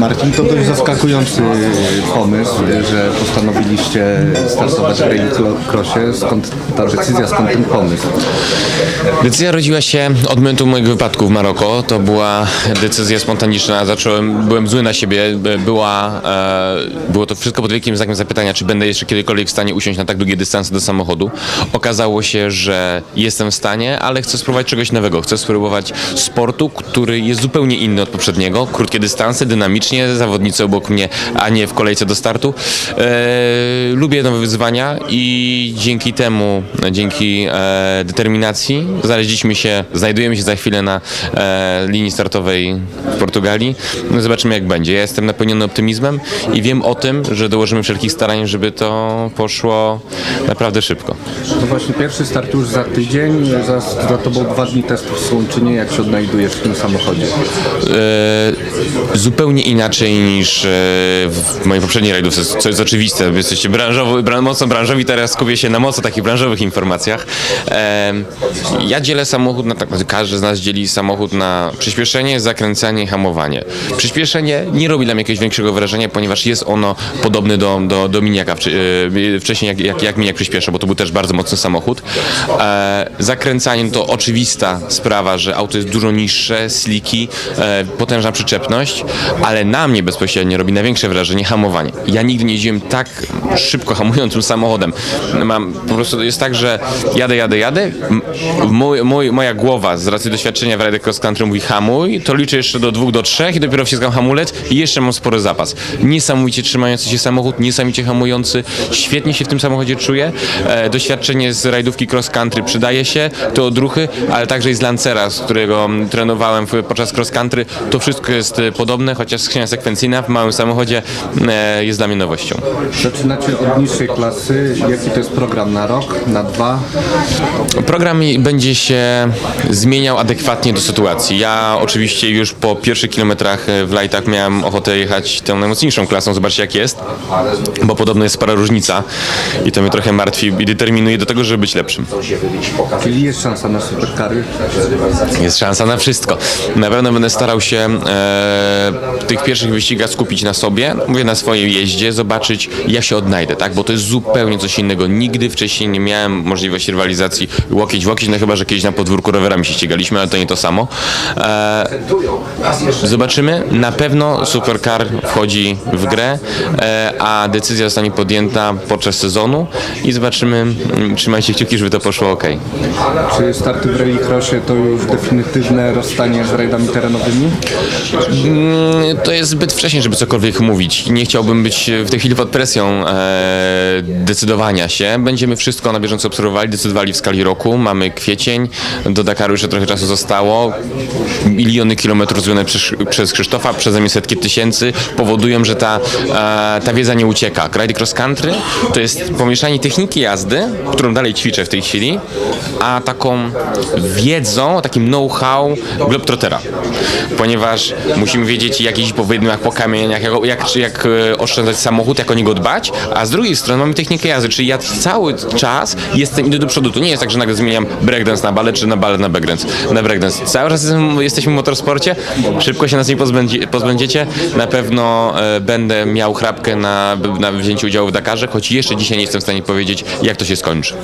Marcin, to dość zaskakujący pomysł, że postanowiliście startować w rallycrossie. Skąd ta decyzja, skąd ten pomysł? Decyzja rodziła się od momentu mojego wypadku w Maroko. To była decyzja spontaniczna. Zacząłem, byłem zły na siebie. Była, e, było to wszystko pod wielkim znakiem zapytania, czy będę jeszcze kiedykolwiek w stanie usiąść na tak długie dystanse do samochodu. Okazało się, że jestem w stanie, ale chcę spróbować czegoś nowego. Chcę spróbować sportu, który jest zupełnie inny od poprzedniego. Krótkie dystanse, dynamicznie, zawodnicy obok mnie, a nie w kolejce do startu. E, lubię nowe wyzwania i dzięki temu, dzięki e, determinacji znaleźliśmy się, znajdujemy się za chwilę na e, linii startowej w Portugalii. No zobaczymy jak będzie. Ja jestem napełniony optymizmem i wiem o tym, że dołożymy wszelkich starań, żeby to poszło naprawdę szybko. To właśnie pierwszy start już za tydzień, za, za tobą dwa dni testów w Słomczynie. Jak się odnajdujesz w tym samochodzie? e, zupełnie inaczej niż e, w mojej poprzedniej rajdówce, co jest oczywiste. Jesteście branżowo, bran, mocno branżowi, teraz skupię się na mocno takich branżowych informacjach. Ja dzielę samochód na tak, każdy z nas dzieli samochód na przyspieszenie, zakręcanie i hamowanie. Przyspieszenie nie robi dla mnie jakiegoś większego wrażenia, ponieważ jest ono podobny do, do, do miniaka e, wcześniej, jak, jak, jak miniak przyspiesza, bo to był też bardzo mocny samochód. E, zakręcanie to oczywista sprawa, że auto jest dużo niższe, sliki, potężna przyczepność, ale na mnie bezpośrednio robi największe wrażenie hamowanie. Ja nigdy nie jeździłem tak szybko hamującym samochodem. Mam, po prostu jest tak, że jadę, jadę, jadę, moja głowa z racji doświadczenia w Ride Cross Country mówi hamuj, to liczę jeszcze do dwóch, do trzech i dopiero wciskam hamulec i jeszcze mam spory zapas. Niesamowicie trzymający się samochód, niesamowicie hamujący, świetnie się w tym samochodzie czuję. E, doświadczenie z rajdówki cross country przydaje się, to odruchy, ale także i z Lancera, z którego trenowałem podczas cross country. To wszystko jest e, podobne, chociaż skrzynia sekwencyjna w małym samochodzie e, jest dla mnie nowością. Zaczynacie od niższej klasy. Jaki to jest program na rok, na dwa? Program będzie się zmieniał adekwatnie do sytuacji. Ja oczywiście już po pierwszych kilometrach e, w Lightach miałem ochotę jechać tą najmocniejszą klasą, zobaczcie jak jest, bo podobno jest spora różnica i to mnie trochę martwi i determinuje do tego, żeby być lepszym. Czyli jest szansa na superkary? Jest szansa na wszystko. Na pewno będę starał się e, w tych pierwszych wyścigach skupić na sobie, mówię na swojej jeździe, zobaczyć jak się odnajdę, tak? Bo to jest zupełnie coś innego. Nigdy wcześniej nie miałem możliwości rywalizacji łokieć w łokieć, no chyba, że kiedyś na podwórku rowerami się ścigaliśmy, ale to nie to samo. E, zobaczymy. Na pewno Supercar wchodzi w grę, e, a decyzja zostanie podjęta podczas sezonu i zobaczymy. Mm, Trzymajcie kciuki, żeby to poszło ok. Czy starty w rallycrossie to już definitywne rozstanie z rajdami terenowymi? To jest zbyt wcześnie, żeby cokolwiek mówić. Nie chciałbym być w tej chwili pod presją e, decydowania się. Będziemy wszystko na bieżąco obserwowali, decydowali w skali roku. Mamy kwiecień, do Dakaru jeszcze trochę czasu zostało. Miliony kilometrów zrobione przez, przez Krzysztofa, przeze mnie setki tysięcy powodują, że ta, e, ta wiedza nie ucieka. Ride Cross Country to jest pomieszanie techniki jazdy, którą dalej ćwiczę w tej chwili, a taką wiedzą, takim know-how Globetrottera. Ponieważ musimy wiedzieć, jak jeździć po wydmach, po kamieniach, jak, jak, jak e, oszczędzać samochód, jak o niego dbać, a z drugiej strony mamy technikę jazdy, czyli ja cały czas jestem idę do przodu. To nie jest tak, że nagle zmieniam breakdance na balet, czy na balet na breakdance. Na breakdance. Cały czas jestem, jesteśmy w motorsporcie, szybko się nas nie pozbędzie, pozbędziecie. Na pewno e, będę miał chrapkę na, na wzięciu udziału w Dakarze, choć jeszcze dzisiaj nie jestem w stanie powiedzieć, jak to się skończy.